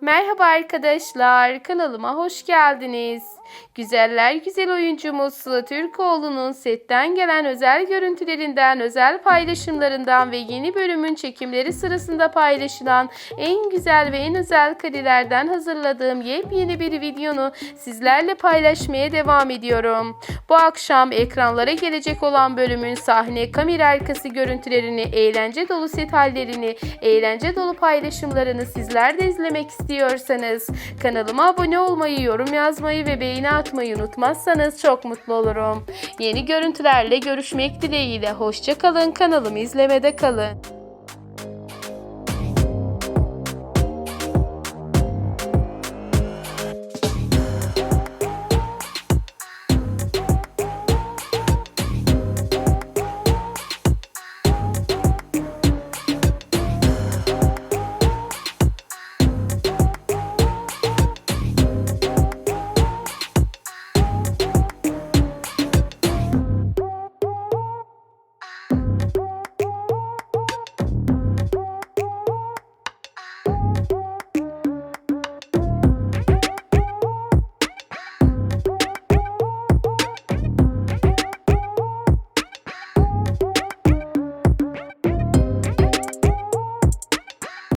Merhaba arkadaşlar, kanalıma hoş geldiniz. Güzeller güzel oyuncumuz Sıla Türkoğlu'nun setten gelen özel görüntülerinden, özel paylaşımlarından ve yeni bölümün çekimleri sırasında paylaşılan en güzel ve en özel karelerden hazırladığım yepyeni bir videonu sizlerle paylaşmaya devam ediyorum. Bu akşam ekranlara gelecek olan bölümün sahne, kamera arkası görüntülerini, eğlence dolu set hallerini, eğlence dolu paylaşımlarını sizler de izlemek istiyorsanız kanalıma abone olmayı, yorum yazmayı ve beğeni atmayı unutmazsanız çok mutlu olurum. Yeni görüntülerle görüşmek dileğiyle hoşça kalın kanalımı izlemede kalın.